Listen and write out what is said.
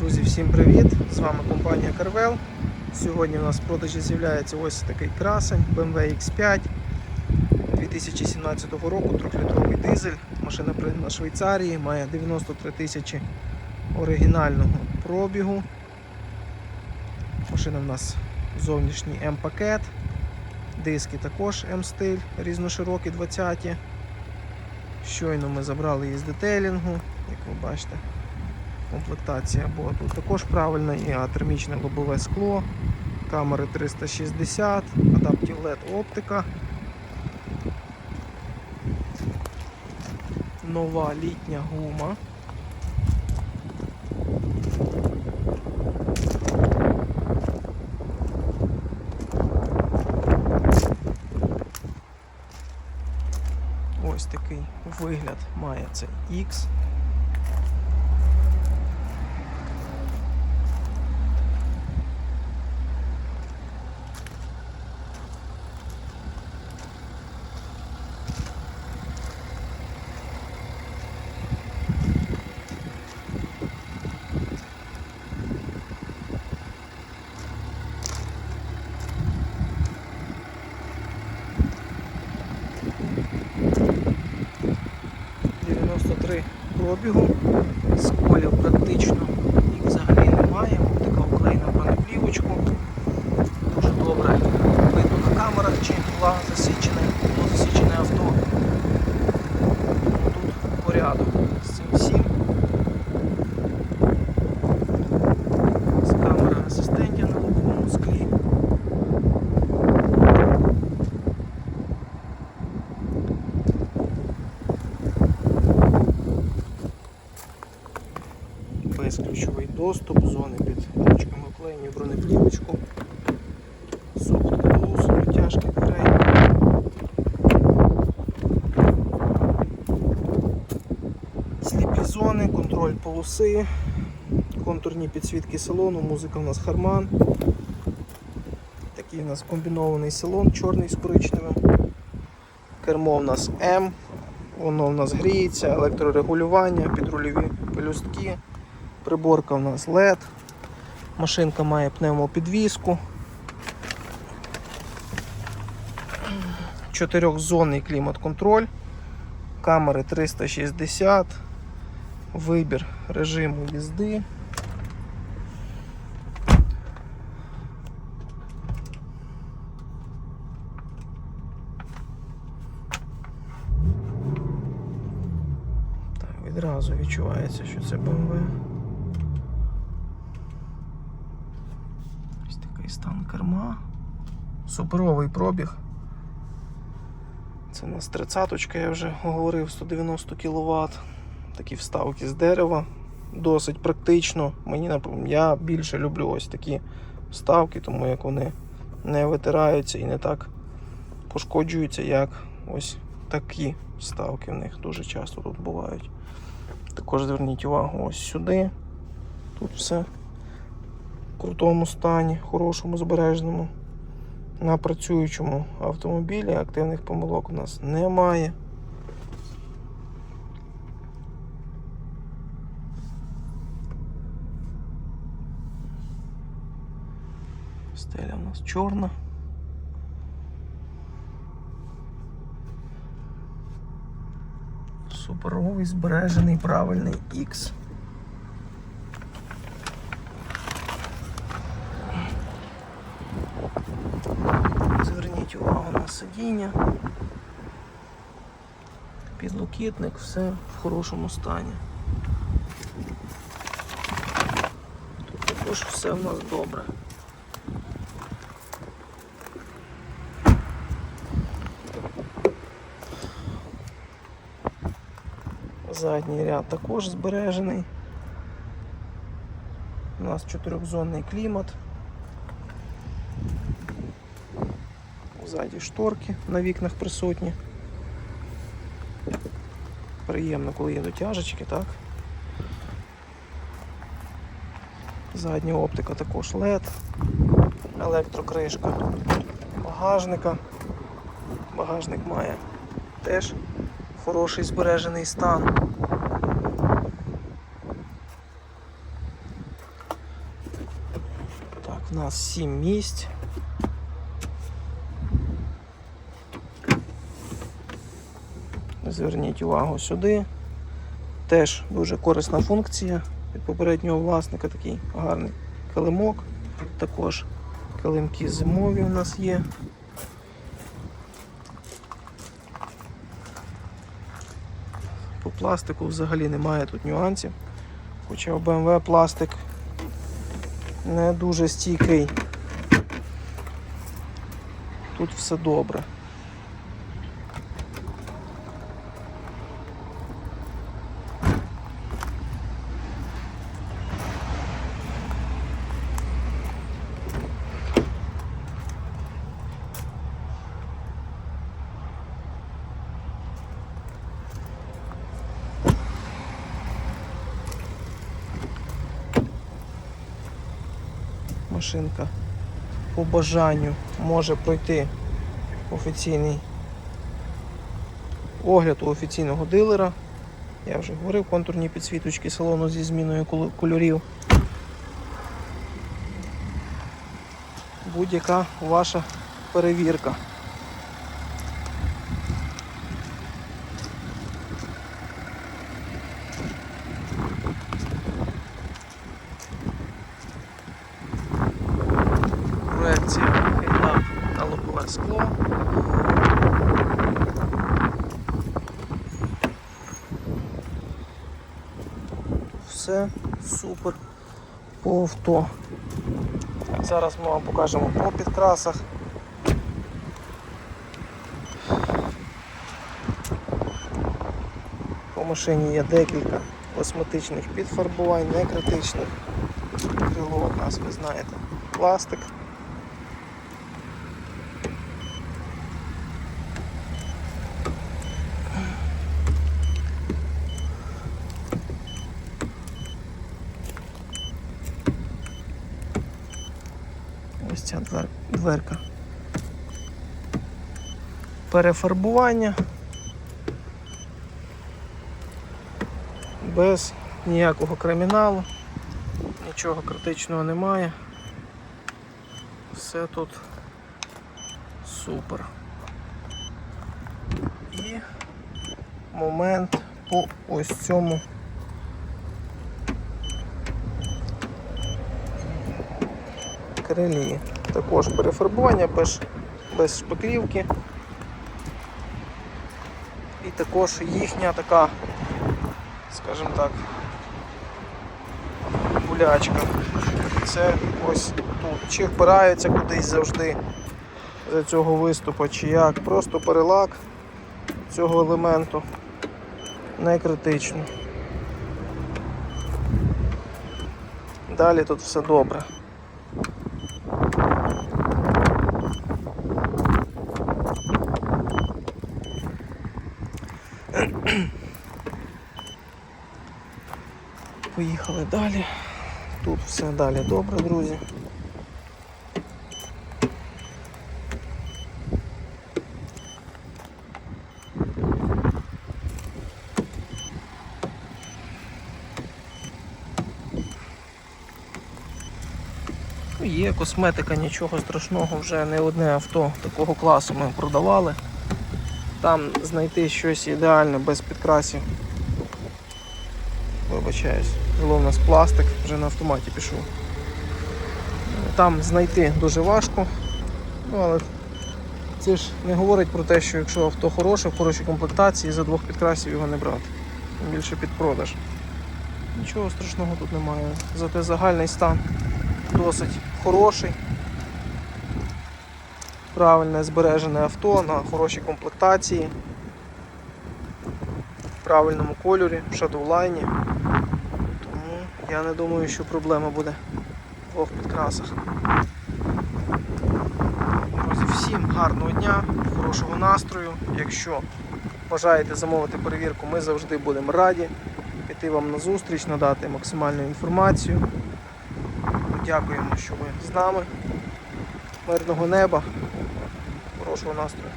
Друзі, всім привіт! З вами компанія Carvel. Сьогодні у нас в продажі з'являється ось такий красень BMW X5 2017 року, 3-літровий дизель. Машина в Швейцарії, має 93 тисячі оригінального пробігу. Машина в нас зовнішній М-пакет, диски також М-стиль, різноширокі 20. ті Щойно ми забрали її з детейлінгу, як ви бачите комплектація була тут також правильна, і атермічне лобове скло, камери 360, адаптів LED оптика. Нова літня гума. Ось такий вигляд має цей X. Три пробігу, сколів практично їх взагалі немає, така оклеєна бронеплівочку. Дуже добре видно на камерах, чи була засічене, було засічене авто. Тут порядок з цим всім. З камера асистентів на лобовому склі. безключовий доступ, зони під ручками вклеєні в бронеплівочку, софт клоус, розтяжки дверей. Сліпі зони, контроль полоси, контурні підсвітки салону, музика у нас Харман. Такий у нас комбінований салон, чорний з коричневим. Кермо у нас М, воно у нас гріється, електрорегулювання, підрульові пелюстки. Приборка у нас LED. Машинка має пневмопідвіску. Чотирьохзонний клімат-контроль, камери 360, вибір режиму їзди. Так, відразу відчувається, що це BMW. Ось такий стан керма. Суперовий пробіг. Це у нас 30 я вже говорив, 190 кВт. Такі вставки з дерева. Досить практично. Мені я більше люблю ось такі вставки, тому як вони не витираються і не так пошкоджуються, як ось такі вставки в них дуже часто тут бувають. Також зверніть увагу ось сюди. Тут все крутому стані, хорошому, збережному. На працюючому автомобілі активних помилок у нас немає. Стеля у нас чорна. Суперовий збережений правильний X. Зверніть увагу на сидіння. Підлокітник, все в хорошому стані. Тут також все в нас добре. Задній ряд також збережений. У нас чотирьохзонний клімат. Ззаді шторки на вікнах присутні. Приємно, коли є дотяжечки, так? Задня оптика також LED, електрокришка багажника. Багажник має теж хороший збережений стан. Так, У нас 7 місць. Зверніть увагу сюди. Теж дуже корисна функція від попереднього власника, такий гарний килимок. Також килимки зимові у нас є. По пластику взагалі немає тут нюансів. Хоча у BMW пластик не дуже стійкий. Тут все добре. Машинка по бажанню може пройти офіційний огляд у офіційного дилера. Я вже говорив, контурні підсвіточки салону зі зміною кольорів. Будь-яка ваша перевірка. Проекція head-up на лобове скло. Все супер по авто. Зараз ми вам покажемо по підкрасах. По машині є декілька косметичних підфарбувань, не критичних. Крило у нас, ви знаєте, пластик. Дверка. Перефарбування. Без ніякого криміналу. Нічого критичного немає. Все тут супер. І момент по ось цьому. крилі. Також перефарбування без, без шпаклівки. І також їхня така, скажімо так, гулячка. Це ось тут. Чи впирається кудись завжди за цього виступу, чи як. Просто перелак цього елементу не критично. Далі тут все добре. Поїхали далі. Тут все далі добре, друзі. Ну, Є косметика, нічого страшного, вже не одне авто такого класу ми продавали. Там знайти щось ідеальне без підкрасів Вибачаюсь. Було в нас пластик, вже на автоматі пішов. Там знайти дуже важко. Ну, але це ж не говорить про те, що якщо авто хороше, в хорошій комплектації, за двох підкрасів його не брати. Більше під продаж. Нічого страшного тут немає. Зате загальний стан досить хороший. Правильне збережене авто на хорошій комплектації, в правильному кольорі, в шадоулайні. Я не думаю, що проблема буде в двох підкрасах. Друзі, всім гарного дня, хорошого настрою. Якщо бажаєте замовити перевірку, ми завжди будемо раді піти вам на зустріч, надати максимальну інформацію. Дякуємо, що ви з нами. Мирного неба, хорошого настрою.